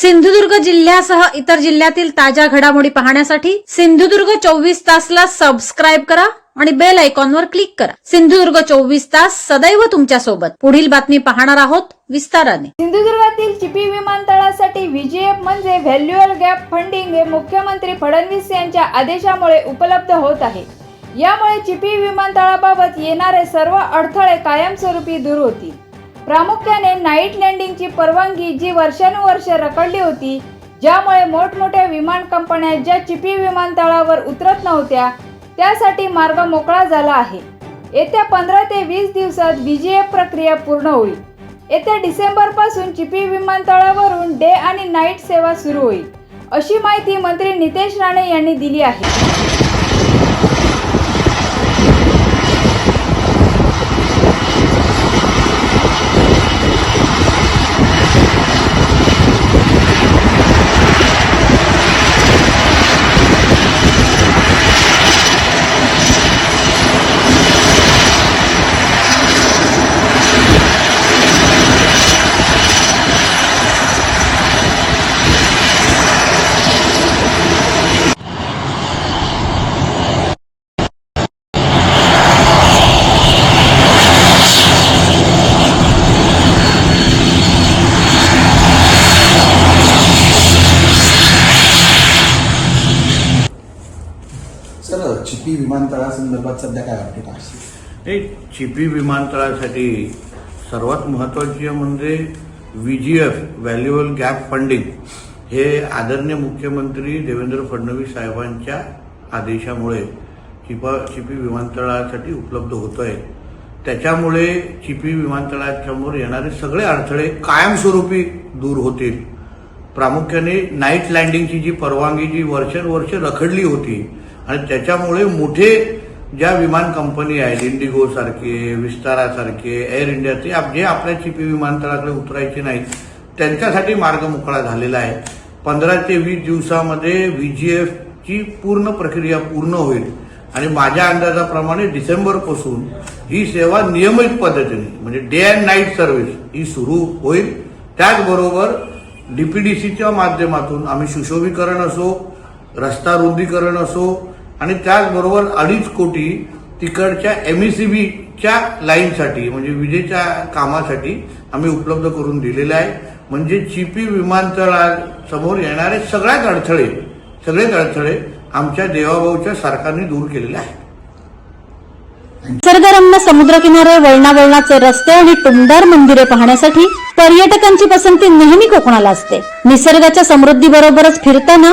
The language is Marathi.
सिंधुदुर्ग जिल्ह्यासह इतर जिल्ह्यातील ताज्या घडामोडी पाहण्यासाठी सिंधुदुर्ग चोवीस तासला सबस्क्राईब करा आणि बेल आयकॉनवर क्लिक करा. सिंधुदुर्ग चोवीस तास सदैव तुमच्यासोबत. पुढील बातमी पाहणार आहोत विस्ताराने. सिंधुदुर्गातील चिपी विमानतळासाठी व्हीजीएफ म्हणजे व्हॅल्युअल गॅप फंडिंग हे मुख्यमंत्री फडणवीस यांच्या आदेशामुळे उपलब्ध होत आहे. यामुळे चिपी विमानतळाबाबत येणारे सर्व अडथळे कायमस्वरूपी दूर होतील. प्रामुख्याने नाईट लँडिंगची परवानगी जी वर्षानुवर्ष रखडली होती ज्यामुळे मोठमोठ्या विमान कंपन्या ज्या चिपी विमानतळावर उतरत नव्हत्या त्यासाठी मार्ग मोकळा झाला आहे. येत्या पंधरा ते वीस दिवसात बीजीएफ प्रक्रिया पूर्ण होईल. येत्या डिसेंबरपासून चिपी विमानतळावरून डे आणि नाईट सेवा सुरू होईल अशी माहिती मंत्री नितेश राणे यांनी दिली आहे सर चिपी विमानतळासंदर्भात सध्या काय वाटते आहे नाही चिपी विमानतळासाठी सर्वात महत्त्वाची म्हणजे व्ही जी एफ व्हॅल्युअल गॅप फंडिंग हे आदरणीय मुख्यमंत्री देवेंद्र फडणवीस साहेबांच्या आदेशामुळे चिपा चिपी विमानतळासाठी उपलब्ध होत आहे. त्याच्यामुळे चिपी विमानतळासमोर येणारे सगळे अडथळे कायमस्वरूपी दूर होतील. प्रामुख्याने नाईट लँडिंगची जी परवानगी जी वर्षानुवर्ष रखडली होती आणि त्याच्यामुळे मोठे ज्या विमान कंपनी आहेत इंडिगो सारखे विस्तारासारखे एअर इंडियाचे जे आपल्या चिपी विमानतळाकडे उतरायचे नाहीत त्यांच्यासाठी मार्ग मोकळा झालेला आहे. पंधरा ते वीस दिवसामध्ये व्हीजीएफची पूर्ण प्रक्रिया पूर्ण होईल. आणि माझ्या अंदाजाप्रमाणे डिसेंबरपासून ही सेवा नियमित पद्धतीने म्हणजे डे अँड नाईट सर्व्हिस ही सुरू होईल. त्याचबरोबर डीपीडीसीच्या माध्यमातून आम्ही सुशोभीकरण असो रस्ता रुंदीकरण असो आणि त्याचबरोबर अडीच कोटी तिकडच्या एम ई सी बीच्या लाईनसाठी म्हणजे विजेच्या कामासाठी आम्ही उपलब्ध करून दिलेले आहे. म्हणजे चिपी विमानतळासमोर येणारे सगळ्याच अडथळे सगळेच अडथळे आमच्या देवाभाऊच्या सरकारने दूर केलेले आहेत. निसर्गरम्य समुद्रकिनारे वळणावळणाचे रस्ते आणि टुमदार मंदिरे पाहण्यासाठी पर्यटकांची पसंती नेहमी कोकणाला असते. निसर्गाच्या समृद्धी बरोबरच फिरताना